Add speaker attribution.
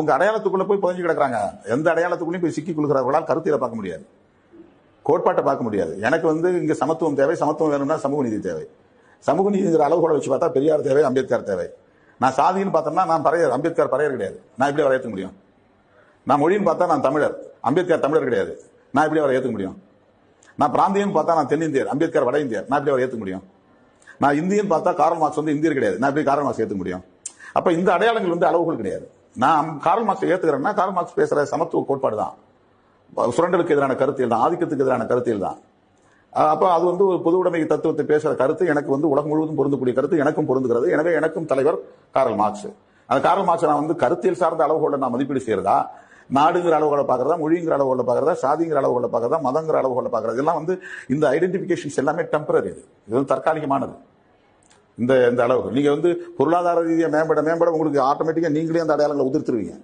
Speaker 1: உங்க அடையாளத்துக்குள்ள போய் புதஞ்சு கிடக்குறாங்க. எந்த அடையாளத்துக்குள்ளயும் போய் சிக்கி கொள்கிறவர்களால் கருத்தில பார்க்க முடியாது. கோட்பாட்டை பார்க்க முடியாது. எனக்கு வந்து இங்க சமத்துவம் தேவை சமத்துவம் வேணும்னா சமூக நீதி தேவை. சமூக நீதிங்கிற அளவுகோலை வச்சு பார்த்தா பெரியார் தேவை அம்பேத்கர் தேவை. நான் சாதின்னு பார்த்தோம்னா நான் பறையர் அம்பேத்கர் பறையர் கிடையாது. நான் எப்படி அவரை ஏற்றுக்க முடியும்? நான் மொழின்னு பார்த்தா நான் தமிழர். அம்பேத்கர் தமிழர் கிடையாது. நான் எப்படி அவரை ஏற்றுக்க முடியும்? நான் பிராந்தியம் பார்த்தா நான் தென்னிந்தியர் அம்பேத்கர் வட இந்தியர். நான் எப்படி அவரை ஏற்றுக்க முடியும்? நான் இந்தியன் பார்த்தா காரல் மார்க்ஸ் வந்து இந்தியர் கிடையாது. நான் எப்படி காரல் மார்க்ஸ் ஏற்றுக்க முடியும்? அப்ப இந்த அடையாளங்கள் வந்து அளவுகள் கிடையாது. நான் காரல் மார்க்ஸ் ஏத்துக்கிறேன்னா காரல் மார்க்ஸ் பேசுற சமத்துவ கோட்பாடு தான் சுரண்டலுக்கு எதிரான கருத்தியல் தான் ஆதிக்கத்துக்கு எதிரான கருத்தியல் தான். அப்போ அது வந்து ஒரு பொது உடைமை தத்துவத்தை பேசுற கருத்து எனக்கு வந்து உலகம் முழுவதும் பொருந்தக்கூடிய கருத்து எனக்கும் பொருந்துகிறது. எனவே எனக்கும் தலைவர் காரல் மார்க்ஸ் அந்த காரல் மார்க்ஸ் நான் வந்து கருத்தியல் சார்ந்த அளவுகளை நான் மதிப்பீடு செய்யறதா? நாடுங்கிற அளவுகளை பார்க்கறதா? மொழிங்கிற அளவுகளை பார்க்கறதா? சாதிங்கிற அளவுகளை பார்க்கறதா? மதங்கிற அளவுகளை பார்க்குறது? இதெல்லாம் வந்து இந்த ஐடென்டிபிகேஷன்ஸ் எல்லாமே டெம்பரரி இது. இது வந்து தற்காலிகமானது. இந்த இந்த அளவுக்கு. நீங்கள் வந்து பொருளாதார ரீதியாக மேம்பட மேம்பட உங்களுக்கு ஆட்டோமேட்டிக்காக நீங்களே அந்த அடையாளங்களை உதிர்த்துருவீங்க.